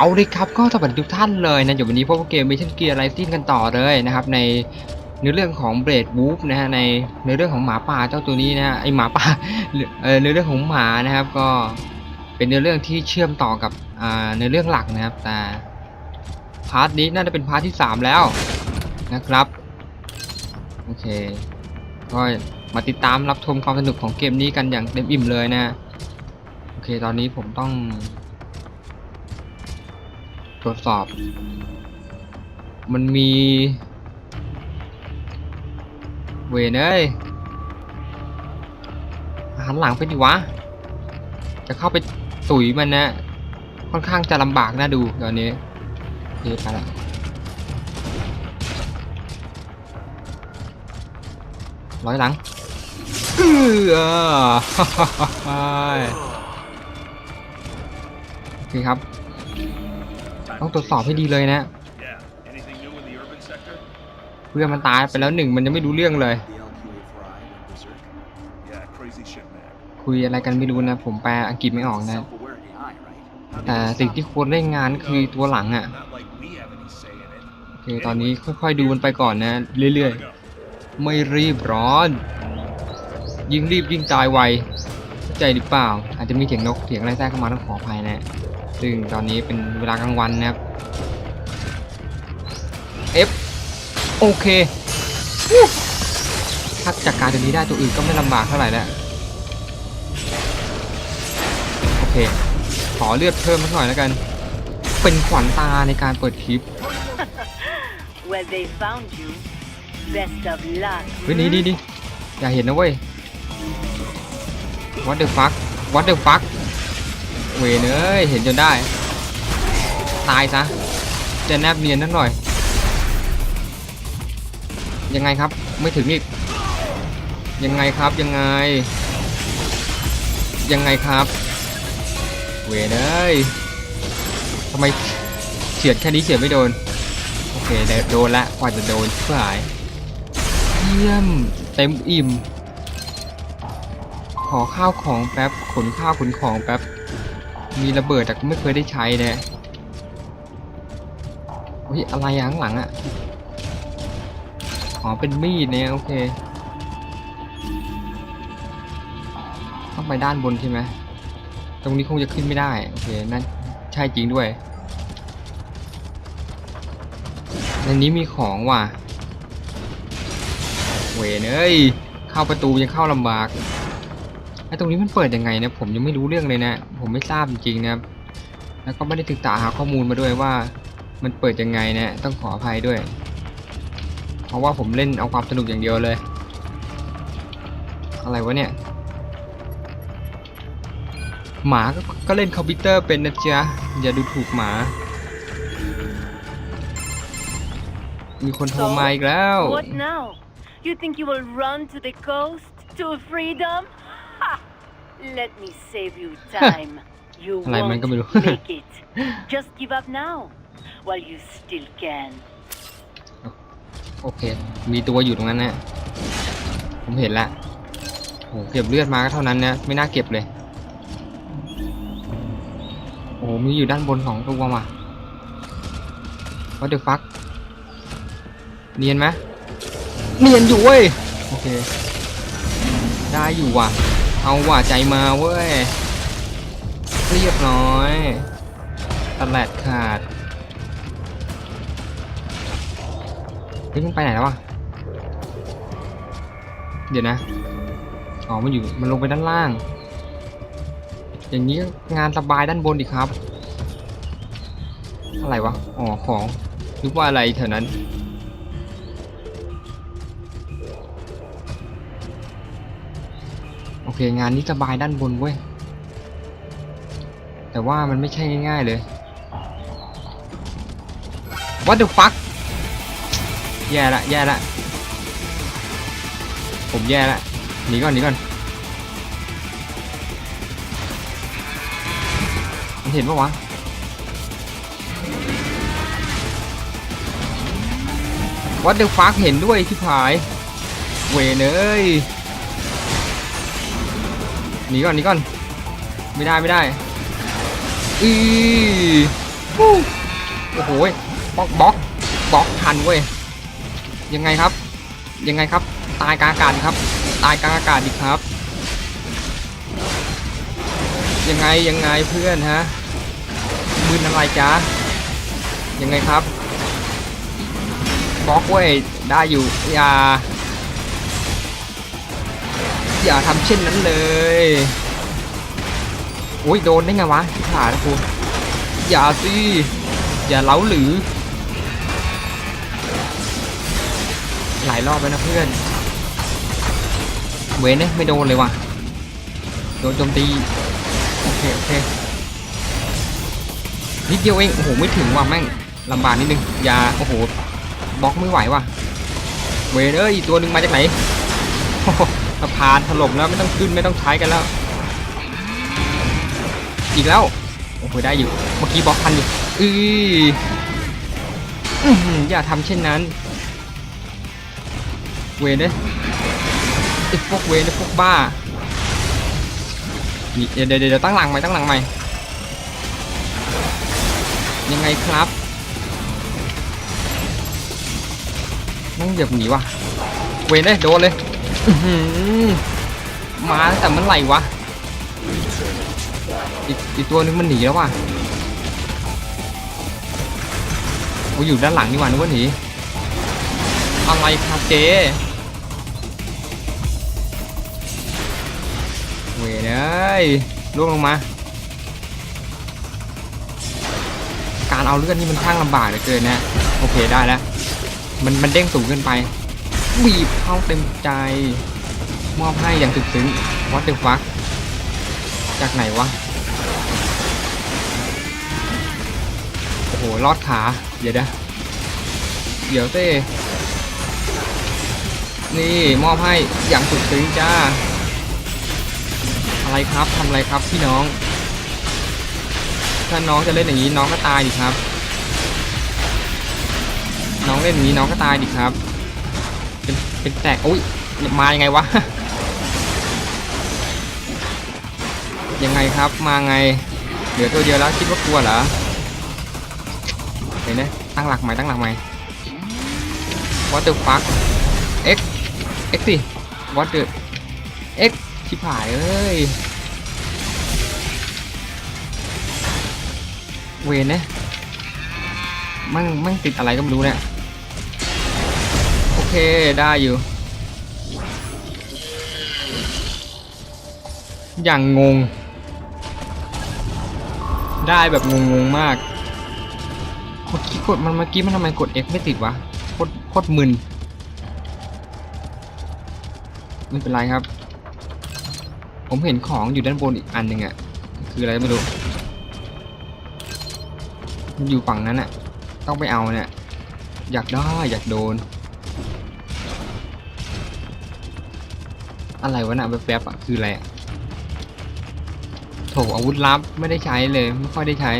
เอาเลยครับก็สวัสดีทุกท่านเลยนะเดี๋ยววันนี้พบกับเกม Mission Gear Rising กันต่อเลยนะครับในเนื้อเรื่องของ Blade Wolf นะฮะในเนื้อเรื่องของหมาป่าเจ้าตัวนี้นะฮะไอหมาป่าเออเนื้อเรื่องของหมานะครับ ก็เป็นเนื้อเรื่องที่เชื่อมต่อกับอ่าเนื้อเรื่องหลักนะครับ แต่พาร์ทนี้น่าจะเป็นพาร์ทที่ 3 แล้วนะครับโอเคก็มาติดตามรับชมความสนุกของเกมนี้กันอย่างเต็มอิ่มเลยนะโอเคตอนนี้ผมต้อง ตรวจสอบ มันมี เวนเอ้ยหันหลังไปดิวะ จะเข้าไปตุ๋ยมันนะ ค่อนข้างจะลำบากนะดูตอนนี้โอเคไปละร้อยหลังเออโอเคครับ ต้องตรวจสอบให้ดีเลยนะเพื่อนมันตายไปแล้วหนึ่งมันยังไม่รู้เรื่องเลย คุยอะไรกันไม่รู้นะ ผมแปลอังกฤษไม่ออกนะ แต่สิ่งที่ควรเล่นงานคือตัวหลังอะ่ะโอเคตอนนี้ค่อยๆดูมันไปก่อนนะ เรื่อยๆ ไม่รีบร้อน ยิ่งรีบยิ่งตายไวเข้าใจหรือเปล่า อาจจะมีเสียงนกเสียงอะไรแทรกเข้ามาต้องขออภัยนะ ซึ่งตอนนี้เป็นเวลากลางวันนะครับ F โอเควู้ถ้าจัดการตัวนี้ได้ตัวอื่นก็ไม่ลำบากเท่าไหร่แล้ว โอเค ขอเลือดเพิ่มสักหน่อยแล้วกัน เป็นขวัญตาในการเปิดคลิป Well, they found you. Best of luck. เฮ้ยนี่นี่นี่อย่าเห็นนะเว้ย what the fuck what the fuck เวยเนยเห็นจนได้ ตายซะ จะแนบเนียนนักหน่อย ยังไงครับ ไม่ถึงอีก ยังไงครับ ยังไง ยังไงครับ เวยเนยทำไมเฉียดแค่นี้เฉียดไม่โดน โอเคได้โดนละกว่าจะโดนเพื่อหายเยี่ยมเต็มอิ่ม ขอข้าวของแป๊บขนข้าวขนของแป๊บ มีระเบิดแต่ก็ไม่เคยได้ใช้เนี่ยเฮ้ยอะไรอะข้างหลังอะอ๋อเป็นมีดเนี่ยโอเคต้องไปด้านบนใช่ไหมตรงนี้คงจะขึ้นไม่ได้โอเคนั่นใช่จริงด้วยในนี้มีของว่ะเวเอ้ยเข้าประตูยังเข้าลำบาก ไอ้ตรงนี้มันเปิดยังไงนะผมยังไม่รู้เรื่องเลยนะ ผมไม่ทราบจริงๆนะครับ แล้วก็ไม่ได้ศึกษาหาข้อมูลมาด้วยว่า มันเปิดยังไงนะต้องขออภัยด้วย เพราะว่าผมเล่นเอาความสนุกอย่างเดียวเลย อะไรวะเนี่ย หมาก็ก็เล่นคอมพิวเตอร์เป็นนะจ๊ะอย่าดูถูกหมา มีคนโทรมาอีกแล้ว What now? You think you will run to the coast to freedom? Ha! Let me save you time. You อะไรมันก็ไม่รู้ won't make it. Just give up now, while you still can. โอเค มีตัวอยู่ตรงนั้นนะผมเห็นละโหเก็บเลือดมาก็เท่านั้นนะ ไม่น่าเก็บเลย โอ้โหมีอยู่ด้านบนสองตัวว่ะ What the fuck เนียนไหมเนียนอยู่เว้ย โอเค ได้อยู่ว่ะ เอาว่ะใจมาเว้ย เรียบร้อยตแลดขาดเฮ้ยมันไปไหนแล้ววะ เดี๋ยวนะ อ๋อ มันอยู่ มันลงไปด้านล่าง อย่างนี้งานสบายด้านบนดิครับ อะไรวะ อ๋อ ของนึกว่าอะไรแถวนั้น เคงานนี้สบายด้านบนเว้ย แต่ว่ามันไม่ใช่ง่าย ๆ เลย What the fuck แย่ละแย่ละ ผมแย่ละหนีก่อนหนีก่อนมันเห็นปะวะ What the fuck เห็นด้วยที่ผาย เวเนย หนีก่อนหนีก่อน ไม่ได้ไม่ได้อือโอ้โหบล็อกบล็อกบล็อกทันเว้ยยังไงครับ ยังไงครับ ตายกลางอากาศครับ ตายกลางอากาศดิครับ ยังไงยังไงเพื่อนฮะมืนอะไรจ๊ะยังไงครับบล็อกเว้ยได้อยู่อย่า อย่าทำเช่นนั้นเลยโอ้ยโดนได้ไงวะที่ขานะกูอย่าสิอย่าเล้าหรือ หลายรอบแล้วนะเพื่อน เวนเนี่ยไม่โดนเลยว่ะโดนโจมตีโอเคโอเคนิดเดียวเองโอ้โหไม่ถึงว่ะแม่งลำบากนิดนึงอย่าโอ้โหบล็อกไม่ไหวว่ะเวนเอ้ยตัวหนึ่งมาจากไหนโอ้โห สะพานถล่มแล้วไม่ต้องขึ้นไม่ต้องใช้กันแล้ว อีกแล้วโอ้โหได้อยู่เมื่อกี้บล็อกทันอยู่อืออย่าทำเช่นนั้น เวนเนี่ยไอ้พวกเวนไอ้พวกบ้าเดี๋ยวเดี๋ยวเดี๋ยวตั้งหลังใหม่ตั้งหลังใหม่ยังไงครับนั่งเหยียบหนีว่ะเวนเลยโดนเลย มาตั้งแต่เมื่อไหร่วะอีกอีกตัวนึงมันหนีแล้วว่ะโอ้อยู่ด้านหลังนี่หว่านึกว่าหนีอะไรครับเจ๊เวยเอ้ยล่วงลงมา การเอาเลือดนี่มันช่างลำบากเหลือเกินนะ โอเคได้แล้ว มันมันเด้งสูงเกินไป บีบเข้าเต็มใจ มอบให้อย่างสุดซึ้งวัดเดฟักจากไหนวะ โอ้โห ลอดขา เดี๋ยวนะเดี๋ยวเต้นี่มอบให้อย่างสุดซึ้งจ้า อะไรครับทำอะไรครับพี่น้อง ถ้าน้องจะเล่นอย่างนี้น้องก็ตายดิครับ น้องเล่นอย่างนี้น้องก็ตายดิครับ เป็นแตกอุ้ยมายังไงวะยังไงครับมาไงเหลือตัวเดียวแล้วคิดว่ากลัวเหรอเห็นไหมตั้งหลักใหม่ตั้งหลักใหม่ What the fuck X X สิ What the X ชิบหายเอ้ยเวนเนี่ยมั่งมั่งติดอะไรก็ไม่รู้เนี่ย เค ได้อยู่ อย่างงง ได้แบบงงๆมาก เมื่อกี้กดมันเมื่อกี้มันทำไมกด X ไม่ติดวะโคตรโคตรมึน ไม่เป็นไรครับ ผมเห็นของอยู่ด้านบนอีกอันหนึ่งอะคืออะไรไม่รู้ มันอยู่ฝั่งนั้นอะต้องไปเอาเนี่ยอยากได้อยากโดน อะไรวะนะแป๊บๆอะคืออะไรอะโถอาวุธลับไม่ได้ใช้เลยไม่ค่อยได้ใช้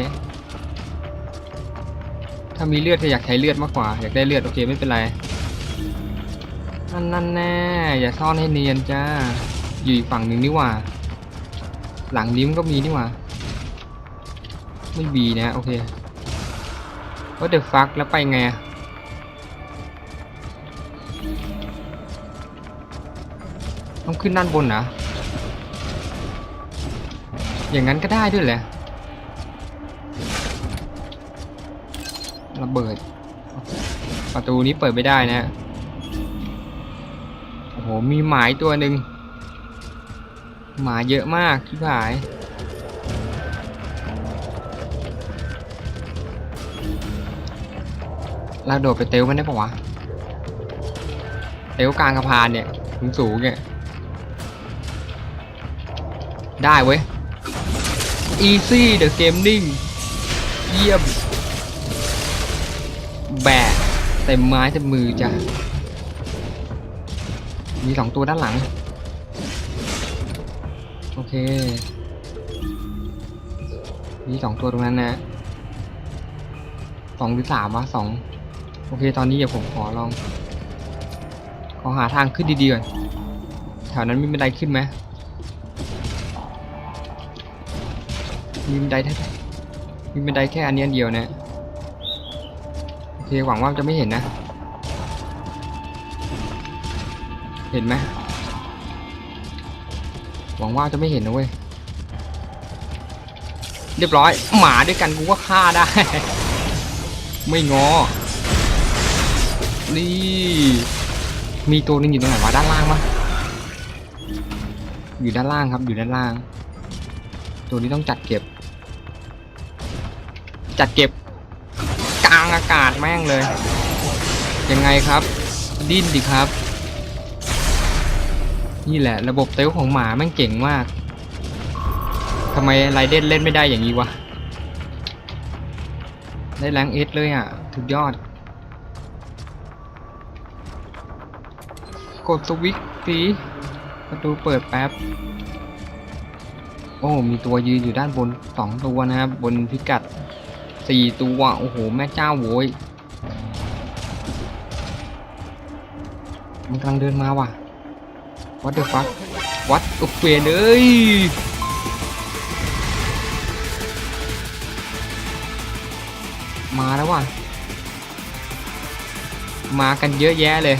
ถ้ามีเลือดจะอยากใช้เลือดมากกว่า อยากได้เลือดโอเคไม่เป็นไรนั่นนั่นแน่อย่าซ่อนให้เนียนจ้าอยู่อีกฝั่งหนึ่งนี่ว่า หลังนี้มันก็มีนี่ว่าไม่มีนะโอเคว่าเดอะฟักแล้วไปไงอะ ต้องขึ้นด้านบนนะอย่างนั้นก็ได้ด้วยแหละระเบิด ประตูนี้เปิดไม่ได้นะโอ้โหมีหมายตัวหนึ่งหมาเยอะมากที่ผายเราโดดไปเตลมันได้ปะวะเตลกลางสะพานเนี่ยสูงสูงเนี่ย ได้เว้ย easy the gaming เยี่ยม แบกเต็มไม้เต็มมือจ้ะ มีสองตัวด้านหลัง โอเค มีสองตัวตรงนั้นนะสองหรือสามวะสองโอเค ตอนนี้เดี๋ยวผมขอลอง ขอหาทางขึ้นดีๆก่อน แถวนั้นมีบันไดขึ้นไหม มีบันไดได้มีบันไดแค่อันนี้อันเดียวนะโอเคหวังว่าจะไม่เห็นนะ เห็นไหมหวังว่าจะไม่เห็นนะเว้ยเรียบร้อยหมาด้วยกันกูก็ฆ่าได้ ไม่งอ นี่มีตัวนึงอยู่ตรงไหนวะด้านล่างปะอยู่ด้านล่างครับอยู่ด้านล่าง ตัวนี้ต้องจัดเก็บ จัดเก็บกลางอากาศแม่งเลย ยังไงครับ ดิ้นดิครับ นี่แหละ ระบบเตลของหมาแม่งเก่งมากทำไมไรเดนเล่นไม่ได้อย่างนี้วะ ได้แรงเอสเลยอะสุดยอด กดสวิตช์สีประตูเปิดแป๊บ โอ้ มีตัวยืนอยู่ด้านบนสองตัวนะครับ บนพิกัด สี่ตัวโอ้โห แม่เจ้าโว้ยมันกำลังเดินมาว่ะ What the fuck What โอ้เฟนเอ้ยมาแล้วว่ะ มากันเยอะแยะเลย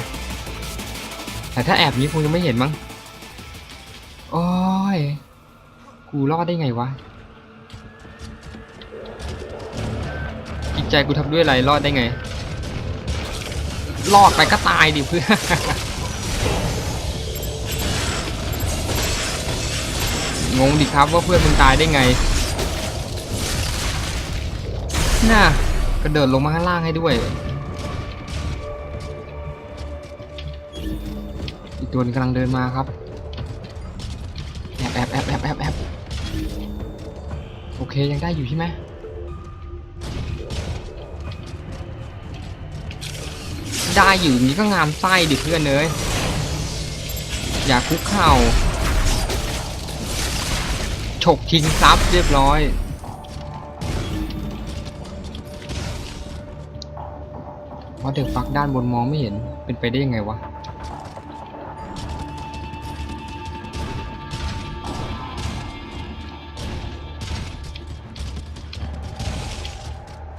แต่ถ้าแอบนี้คงจะไม่เห็นมั้ง โอ้ย กูรอดได้ไงวะ ใจกูทำด้วยอะไรรอดได้ไง รอดไปก็ตายดิเพื่อนงงดิครับว่าเพื่อนมึงตายได้ไง น่ะกระโดดลงมาข้างล่างให้ด้วย อีกตัวนึงกำลังเดินมาครับ แอบแอบแอบแอบแอบโอเคยังได้อยู่ใช่ไหม ได้อยู่นี้ก็งามไส้ดิเพื่อนเอ้ยอย่าคุกเข่าฉกชิงทรัพย์เรียบร้อย เพราะเด็กฟักด้านบนมองไม่เห็นเป็นไปได้ยังไงวะ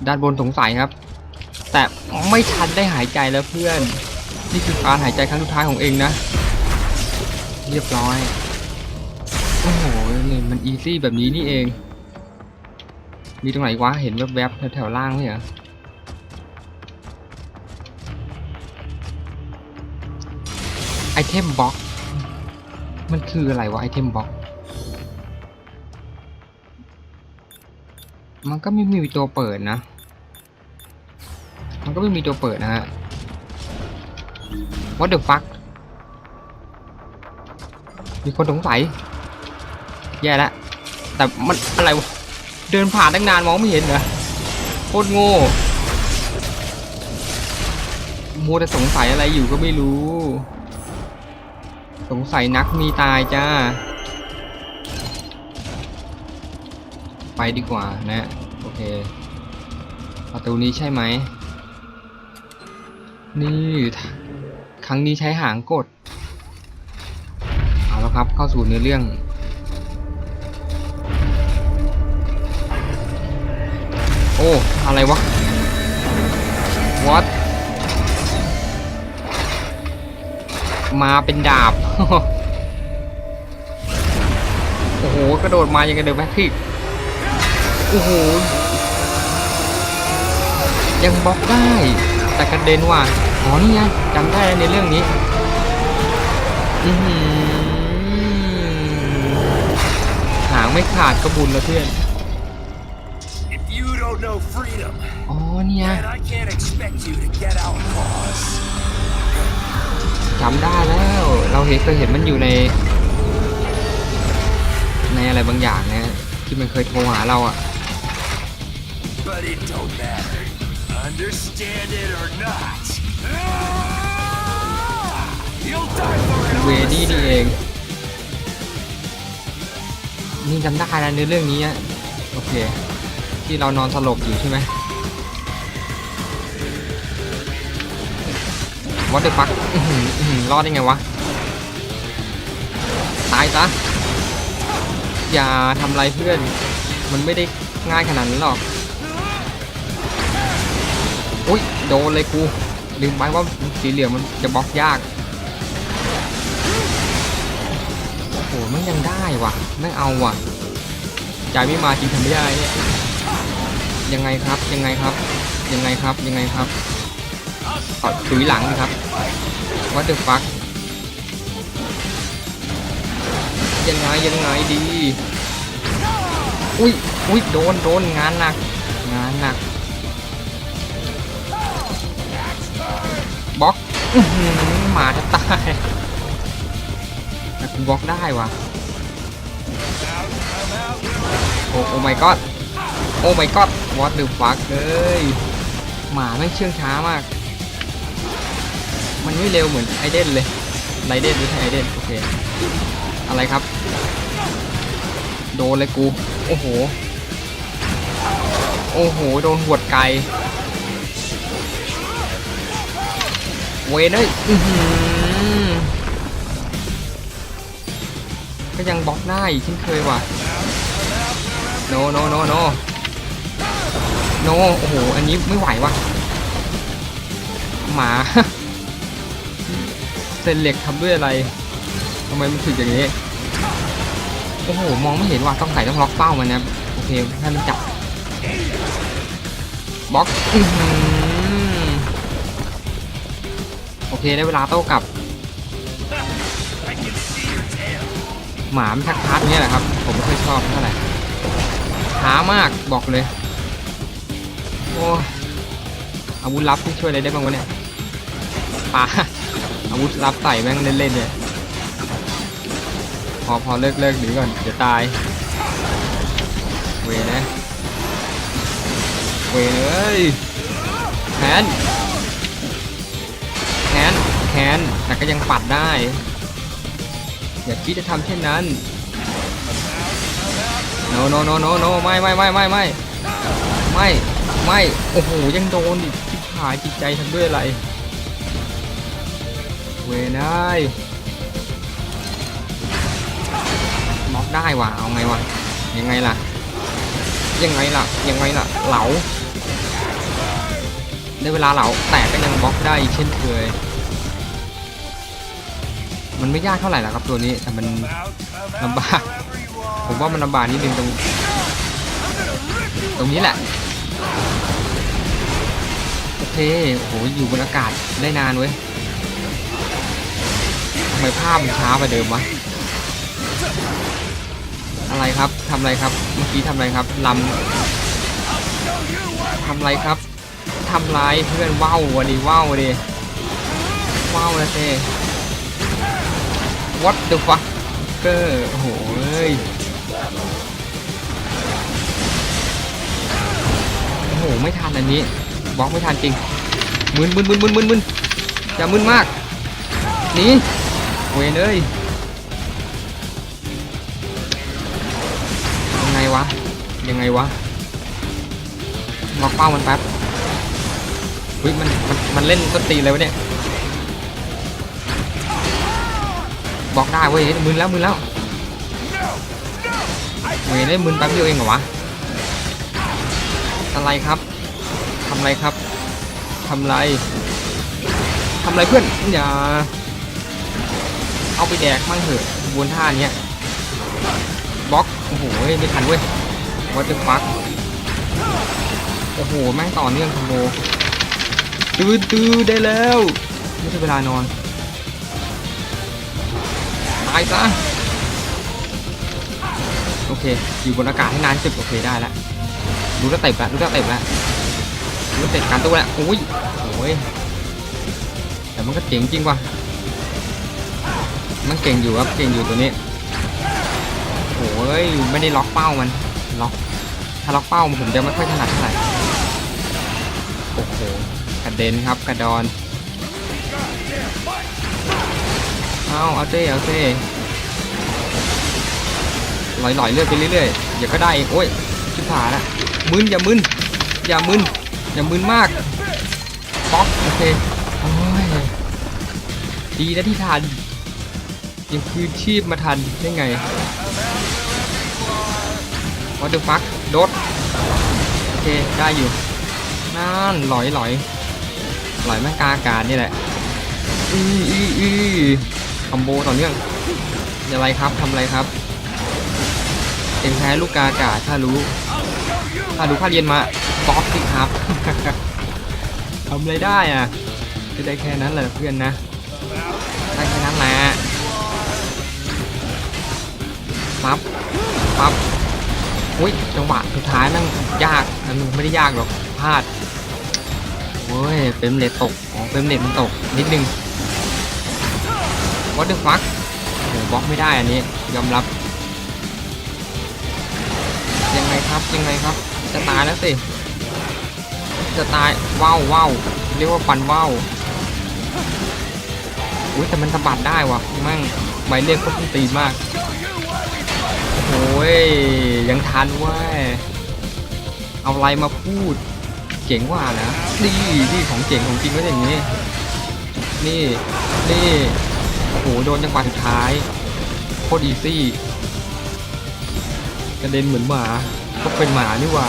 ด้านบนสงสัยครับ แต่ไม่ทันได้หายใจแล้วเพื่อน นี่คือการหายใจครั้งสุดท้ายของเองนะ เรียบร้อย โอ้โหนี่มันอีซี่แบบนี้นี่เอง มีตรงไหนวะ เห็นแวบๆแถวๆล่างไหมเหรอไอเทมบ็อกมันคืออะไรวะไอเทมบ็อกมันก็ไม่มีตัวเปิดนะ ก็ไม่มีตัวเปิดนะฮะ What the fuck มีคนสงสัย แย่แล้วแต่มันอะไรวะ เดินผ่านตั้งนานมองไม่เห็นเหรอโคตรโง่มัวแต่สงสัยอะไรอยู่ก็ไม่รู้ สงสัยนักมีตายจ้า ไปดีกว่านะ โอเค ประตูนี้ใช่ไหม นี่ ครั้งนี้ใช้หางกด เอาแล้วครับเข้าสู่เนื้อเรื่อง โอ้ อะไรวะ what มาเป็นดาบ โอ้โห กระโดดมาอยังกระเดินแบ็คทิกโอ้โห ยังบล็อกได้ แต่กระเด็นว่ะอ๋อนี่ไงจำได้แล้วในเรื่องนี้อือหือหางไม่ขาดกระบุญแล้วเพื่อน If you don't know freedom, อ๋อเนี่ย then I can't expect you to get out claws. จำได้แล้ว เราเห็นเคยเห็นมันอยู่ใน ในอะไรบางอย่างนะที่มันเคยโทรหาเราอะ But it don't matter. Understand it or not. You'll die for it. เวนี่นี่เอง นี่จำได้นะในเรื่องนี้อะโอเค ที่เรานอนสลบอยู่ใช่ไหมวัดเดอร์ฟักรอดได้ไงวะ ตายซะ อย่าทำอะไรเพื่อน มันไม่ได้ง่ายขนาดนั้นหรอก อุ้ยโดนเลยกูลืมไปว่าสีเหลืองมันจะบล็อกยากโอ้โหมันยังได้ว่ะไม่เอาว่ะใจไม่มาจริงทำไม่ได้เนี่ยยังไงครับยังไงครับ ยังไงครับยังไงครับต่อถุยหลังครับวัตเตอร์ฟักยังไงยังไงดี อุ้ยอุ้ยโดนโดนงานหนัก งานหนัก บล็อกหมาจะตายแต่กูบล็อกได้วะโอ้โอ้ my god โอ้ my god what the fuck เอ้ยหมาไม่งเชื่องช้ามาก มันไม่เร็วเหมือนไอเดนเลยไรเดนไม่ใช่ไอเดนโอเคอะไรครับ โดนเลยกู โอ้โห โอ้โห โดนหวดไกล เวนเอ้ยอื้อหือก็ยังบล็อกได้อีกเช่นเคยว่ะโนโนโนโนโนโอ้โห อันนี้ไม่ไหวว่ะ หมาเซนเหล็กทำด้วยอะไรทำไมมันถึงอย่างนี้ โอ้โห มองไม่เห็นว่ะ ต้องใส่ต้องล็อกเป้ามันนะครับโอเค ให้มันจับบล็อก เคได้เวลาโต้กลับ หมามทักทักเนี่ยแหละครับ ผมไม่ค่อยชอบเท่าไหร่ช้ามากบอกเลย โอ้อาวุธลับที่ช่วยอะไรได้บ้างวะเนี่ยปาอาวุธลับใส่แม่งเล่นๆเนี่ยพอพอเลิกเลิกหนีก่อนเดี๋ยวตาย เวนะ เวเอ้ยแขนแขน แขนแต่ก็ยังปัดได้ อย่าคิดจะทำเช่นนั้น no no no no no ไม่ไม่ไม่ไม่ไม่ไม่ไม่โอ้โหยังโดนอีกที่หายจิตใจทำด้วยอะไร เวนไอ้ยล็อกได้ว่ะเอาไงวะยังไงล่ะ ยังไงล่ะยังไงล่ะเหลาได้เวลาเหลาแต่ก็ยังบล็อกได้เช่นเคย มันไม่ยากเท่าไหร่หรอกครับตัวนี้แต่มัน Come out, come out Lambak. wherever you are. ผมว่ามันลำบากนิดนึงตรง ตรงนี้แหละโอเคโอ้โหอยู่บนอากาศได้นานเว้ยทำไมภาพมันช้ากว่าเดิมวะอะไรครับทำอะไรครับเมื่อกี้ทำอะไรครับลำทำอะไรครับทำลายเพื่อนว้าววะดิว้าววะดิว้าวนะเต้ What the fuck เกอร์โอ้โหเอ้ยโอ้โห ไม่ทันอันนี้บล็อกไม่ทันจริงมึนมึนมึนมึนมึนมึนอย่ามึนมากหนีเวนเอ้ยยังไงวะ ยังไงวะล็อกเป้ามันแป๊บเฮ้ยมันมันมันเล่นต้นตีนเลยวะเนี่ย ล็อกได้เว้ยมึนแล้วมึนแล้วเวนได้มึนแป๊บเดียวเองเหรอวะอะไรครับทำอะไรครับทำอะไรทำอะไรเพื่อนอย่าเอาไปแดกมั่งเถอะบนท่าเนี้ยบล็อกโอ้โหไม่ทันเว้ยวัตถุฟักโอ้โหแม่งต่อเนื่องคอมโบตื้อตื้อได้แล้วไม่ใช่เวลานอนายซะ โอเค อยู่บนอากาศให้นานสุดโอเคได้แล้วดูแลวเตะแล้วดูแลวเตะแล้วดูแลเตะการตัวแล้วโอ้ยโอ้ยแต่มันก็เจ๋งจริงว่ะมันเก่งอยู่ครับเก่งอยู่ตัวนี้โอ้ยไม่ได้ล็อกเป้ามันล็อกถ้าล็อกเป้าผมจะไม่ค่อยถนัดเท่าไหร่โอ้โหกระเด็นครับกระดอน เอาเอาเต้เอาเต้ลอยๆเลื่อยไปเรื่อยๆเดี๋ยวก็ได้เองโอ้ยชิบหายละมึนอย่ามึนอย่ามึนอย่ามึนมากป๊อกโอเคโอ้ยดีนะที่ทันยังคืนชีพมาทันได้ไง What the fuck โดดโอเคได้อยู่นั่นหลอยหลอยปล่อยแม่งกาอากาศนี่แหละอืออืออือ คอมโบต่อเนื่องอะไรครับทำอะไรครับเองแพ้ลูกกาอากาศถ้ารู้ ถ้ารู้ข้าเรียนมาบล็อกสิครับทำอะไรได้อะจะได้แค่นั้นแหละเพื่อนนะได้แค่นั้นแหละปั๊บปั๊บอุ้ยจังหวะสุดท้ายแม่งยากอันนึงไม่ได้ยากหรอกพลาดโอ้ยเฟรมเรทตกอ๋อเฟรมเรทมันตกนิดนึง what the fuck โหบล็อกไม่ได้อันนี้ยอมรับ ยังไงครับยังไงครับ จะตายแล้วสิจะตายว้าวว้าวเรียกว่าฟันว้าวอุ้ยแต่มันสะบัดได้วะแมั่งหมายเลขโคตรตีมากโอ้ยยังทันเว้ยเอาอะไรมาพูดเจ๋งกว่านะนี่นี่ของเจ๋งของจริงก็อย่างนี้ นี่นี่ โอ้โหโดนจังหวะสุดท้ายโคตรอีซี่กระเด็นเหมือนหมาก็เป็นหมานี่หว่า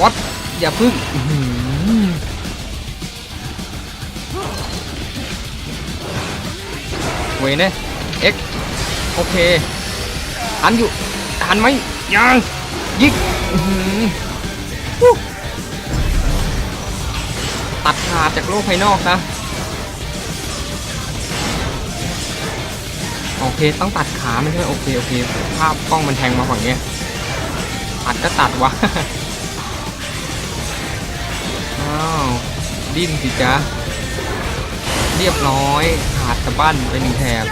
วัดอย่าพึ่งอื้อหือเวยเนี่ยเอ็กโอเคทันอยู่ทันไหมยังยิกอื้อหือฮู้ตัดขาดจากโลกภายนอกนะ เคต้องตัดขาไม่ใช่โอเคโอเคภาพกล้องมันแทงมาฝั่งนี้ตัดก็ตัดวะอ้าวดิ้นสิจ๊ะเรียบร้อยขาดสะบั้นไปหนึ่งแถบ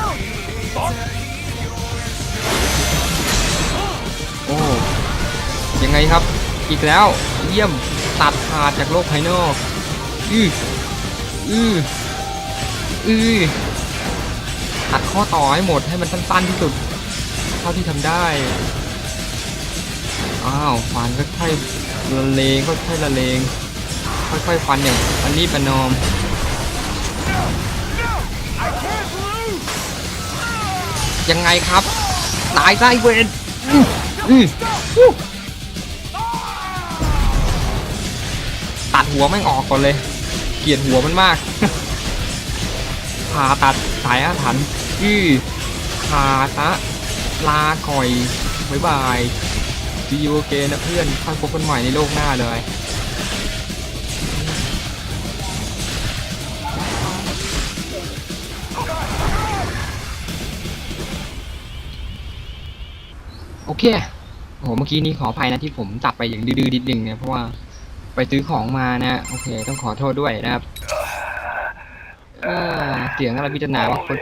โอ้ยังไงครับ อีกแล้วเยี่ยมตัดขาดจากโลกภายนอก อืออืออือ ตัดข้อต่อให้หมดให้มันสั้นๆที่สุด เท่าที่ทำได้ อ้าวฟันค่อยๆละเลงค่อยๆละเลง ค่อยๆฟันอย่างอันนี้ประนอมยังไงครับ ตายไส้เวนตัดหัวแม่งออกก่อนเลย เกลียดหัวมันมากผ่าตัด สายอาถรรพ์อื้อขาตะลาก่อยบ๊ายบายซีโอเกนะเพื่อนค่อยพบกันใหม่ในโลกหน้าเลยโอเค โอ้โห เมื่อกี้นี้ขออภัยนะที่ผมตัดไปอย่างดื้อๆนิดนึงนะ เพราะว่าไปซื้อของมานะ โอเค ต้องขอโทษด้วยนะครับ อ่าเสียงอะไรพิจารณาว่าคน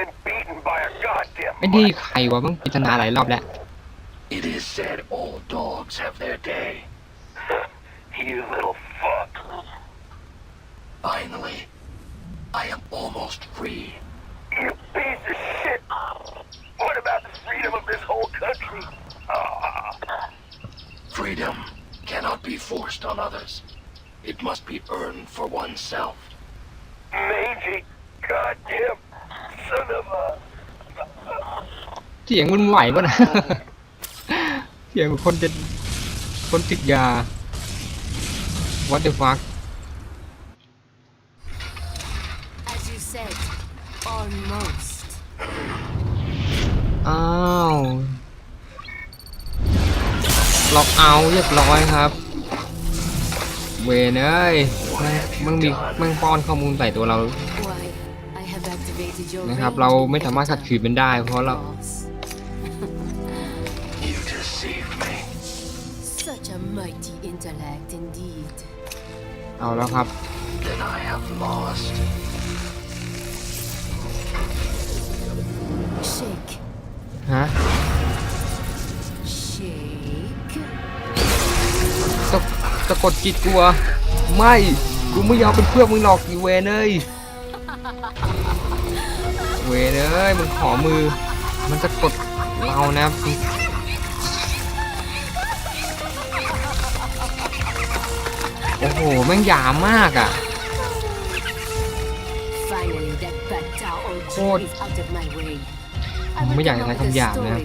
and beaten by a goddamn ไอ้นี่ใครวะมึงพิจารณาหลายรอบแล้ว It is said all dogs have their day. you little fuck. Finally, I am almost free. You piece of shit! What about the freedom of this whole country? Freedom cannot be forced on others. It must be earned for oneself. Mangy, goddamn son of a... เสียงมันไหวปะนะ เสียงเหมือนคนจะคนติดยา what the fuck As you said, almost. อ้าวล็อกเอาท์เรียบร้อยครับ เวนเอ้ยแม่งมึงมีแมึงป้อนข้อมูลใส่ตัวเรา Why, I have activated your นะครับ range เรา to ไม่สามารถขัดขืนมันได้ เพราะเรา boss. You deceived me. Such a mighty intellect indeed. เอาแล้วครับ Then I have lost. Shake, ฮะ shake. สะสะกดจิตกูเหรอ ไม่ กูไม่ยอมเป็นเพื่อนมึงหรอกอีเวนเอ้ยเวนเอ้ยมึงขอมือ มันจะกดเรานะโอ้โห แม่งหยามมากอะ Finally, that bad Tao Code. OG is out of my way. ผมไม่อยากจะใช้คำหยาบนะ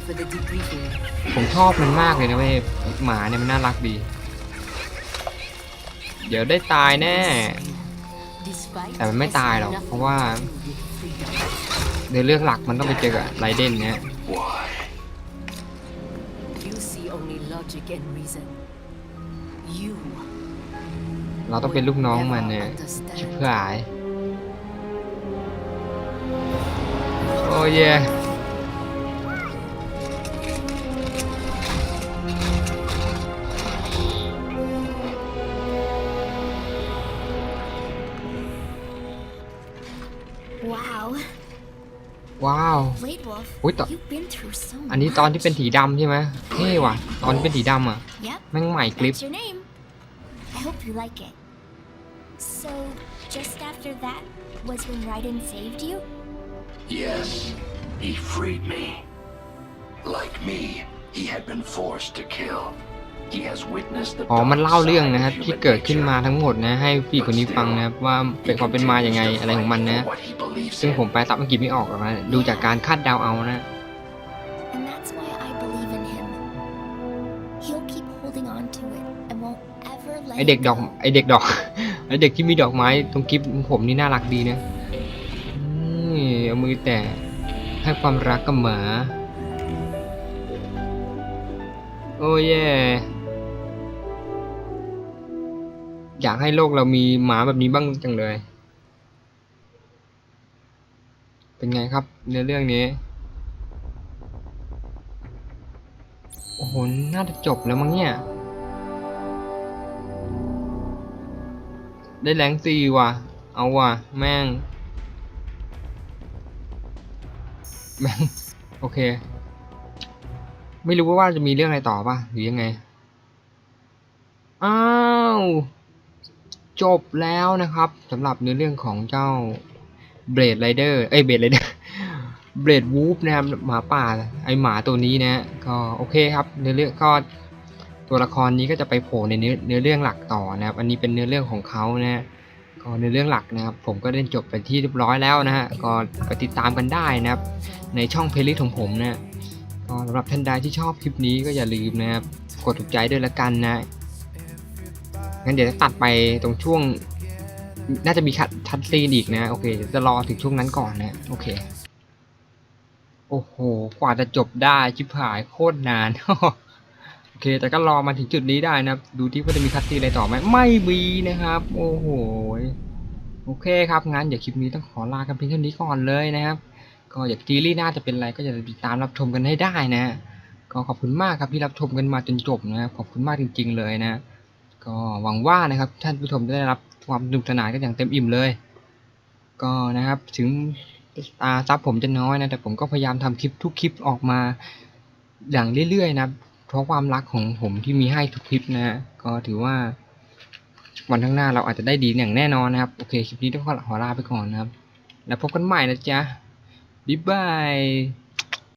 ผมชอบมันมากเลยนะเว้ยหมาเนี่ยมันน่ารักดี เดี๋ยวได้ตายแน่ Despite แต่มันไม่ตายหรอก nothing เพราะว่า to do with freedom. ในเรื่องหลักมันต้องไปเจอกับไรเดนเนี่ย Why? You see only logic and reason. You เราต้องเป็นลูกน้องมัน will เนี่ย never ชิบ understand. หายโอ้เย่ Wow, ว้าว Blade Wolf, Ui, tọ- you've been through so อันนี้ตอนที่เป็น much. สีดำใช่ไหมเท่ว่ะ ตอนที่เป็นสีดำอะ Yep, แม่งใหม่กริป that's your name. I hope you like it. So, just after that was when Raiden saved you? Yes, he freed me. Like me, he had been forced to kill. He has witnessed the อ๋อ มัน dark เล่าเรื่อง side นะครับ of ที่ human เกิดขึ้น nature. มาทั้งหมดนะ ให้พี่คนนี้ฟังนะครับว่าเป็นความเป็นมาอย่างไงอะไรของมันนะ For what he believes ซึ่ง in. ผมแปลซับอังกฤษไม่ออกหรอกนะดูจากการคาดเดาเอานะ And that's why I believe in him. He'll keep holding on to it and won't ever let ไอเด็ก it ดอก go. ไอเด็กดอกไอเด็กที่มีดอกไม้ตรงกิฟผมนี่น่ารักดีนะนี่เอามือแต่ให้ความรักกับหมา โอ้เย่ อยากให้โลกเรามีหมาแบบนี้บ้างจังเลย เป็นไงครับเนื้อเรื่องนี้ โอ้โห น่าจะจบแล้วมั้งเนี่ย ได้แรงซีว่ะ เอาว่ะ แม่ง แม่ง โอเค ไม่รู้ว่าจะมีเรื่องอะไรต่อป่ะ หรือยังไง อ้าว จบแล้วนะครับสำหรับเนื้อเรื่องของเจ้าเบรดไรเดอร์เอ้ยเบรดไรเดอร์เบรดวูฟนะครับหมาป่าไอหมาตัวนี้นะก็โอเคครับเนื้อเรื่องก็ตัวละครนี้ก็จะไปโผล่ในเนื้อเนื้อเรื่องหลักต่อนะครับ อันนี้เป็นเนื้อเรื่องของเขานะก็เนื้อเรื่องหลักนะครับ ผมก็ได้จบไปที่เรียบร้อยแล้วนะฮะก็ไปติดตามกันได้นะครับ ในช่องเพลย์ลิสต์ของผมนะก็สำหรับท่านใดที่ชอบคลิปนี้ก็อย่าลืมนะครับกดถูกใจด้วยละกันนะ งั้นเดี๋ยวจะตัดไปตรงช่วง น่าจะมีคัดทัดซีนอีกนะ โอเคจะรอถึงช่วงนั้นก่อนนะ โอเค โอ้โห กว่าจะจบได้ชิบหายโคตรนาน โอเค แต่ก็รอมาถึงจุดนี้ได้นะ ดูที่ว่าจะมีคัตซีนอะไรต่อไหมไม่มีนะครับ โอ้โห โอเคครับงั้นเดี๋ยวคลิปนี้ต้องขอลากันเพียงเท่านี้ก่อนเลยนะครับ ก็อยากซีรีส์หน้าจะเป็นอะไรก็อย่าลืมติดตามรับชมกันให้ได้นะก็ขอบคุณมากครับที่รับชมกันมาจนจบนะครับขอบคุณมากจริง ๆ เลยนะ ก็หวังว่านะครับท่านผู้ชมจะได้รับความสนุกสนานกันอย่างเต็มอิ่มเลย ก็นะครับถึงตาซับผมจะน้อยนะแต่ผมก็พยายามทำคลิปทุกคลิปออกมาอย่างเรื่อยๆนะเพราะความรักของผมที่มีให้ทุกคลิปนะก็ถือว่า วันข้างหน้าเราอาจจะได้ดีอย่างแน่นอนนะครับโอเคคลิปนี้ต้องขอลาไปก่อนนะครับ แล้วพบกันใหม่นะจ๊ะบ๊ายบาย